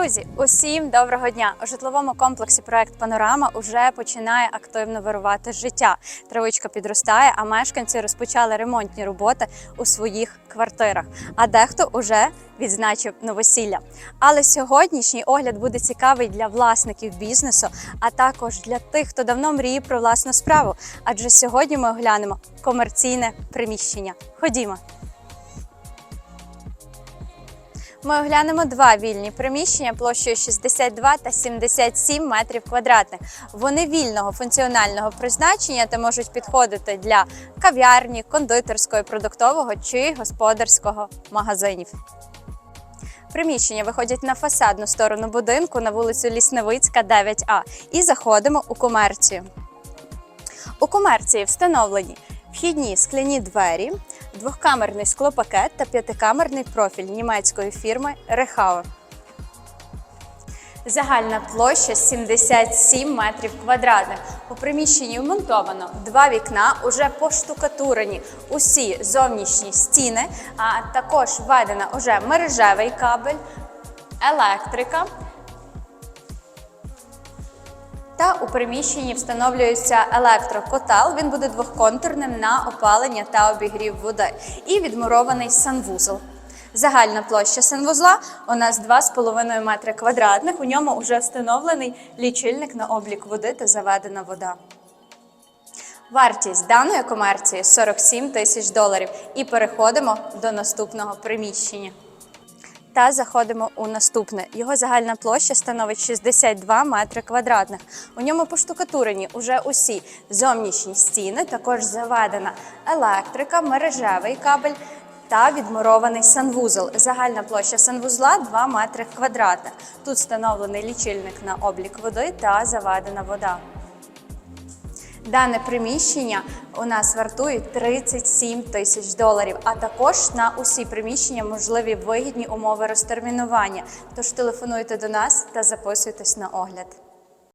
Друзі, усім доброго дня! У житловому комплексі проект Панорама уже починає активно вирувати життя. Травичка підростає, а мешканці розпочали ремонтні роботи у своїх квартирах. А дехто уже відзначив новосілля. Але сьогоднішній огляд буде цікавий для власників бізнесу, а також для тих, хто давно мріє про власну справу. Адже сьогодні ми оглянемо комерційне приміщення. Ходімо. Ми оглянемо два вільні приміщення площею 62 та 77 метрів квадратних. Вони вільного функціонального призначення та можуть підходити для кав'ярні, кондитерського, продуктового чи господарського магазинів. Приміщення виходять на фасадну сторону будинку на вулицю Лісневицька, 9А і заходимо у комерцію. У комерції встановлені вхідні скляні двері, двохкамерний склопакет та п'ятикамерний профіль німецької фірми Рехауер. Загальна площа 77 метрів квадратних. У приміщенні вмонтовано два вікна, уже поштукатурені усі зовнішні стіни, а також введено уже мережевий кабель, електрика. Та у приміщенні встановлюється електрокотел. Він буде двохконтурним на опалення та обігрів води. І відмурований санвузол. Загальна площа санвузла у нас 2,5 метри квадратних. У ньому вже встановлений лічильник на облік води та заведена вода. Вартість даної комерції 47 тисяч доларів. І переходимо до наступного приміщення. Та заходимо у наступне. Його загальна площа становить 62 метри квадратних. У ньому поштукатурені уже усі зовнішні стіни, також заведена електрика, мережевий кабель та відмурований санвузол. Загальна площа санвузла 2 метри квадратних. Тут встановлений лічильник на облік води та заведена вода. Дане приміщення у нас вартує 37 тисяч доларів, а також на усі приміщення можливі вигідні умови розтермінування. Тож телефонуйте до нас та записуйтесь на огляд.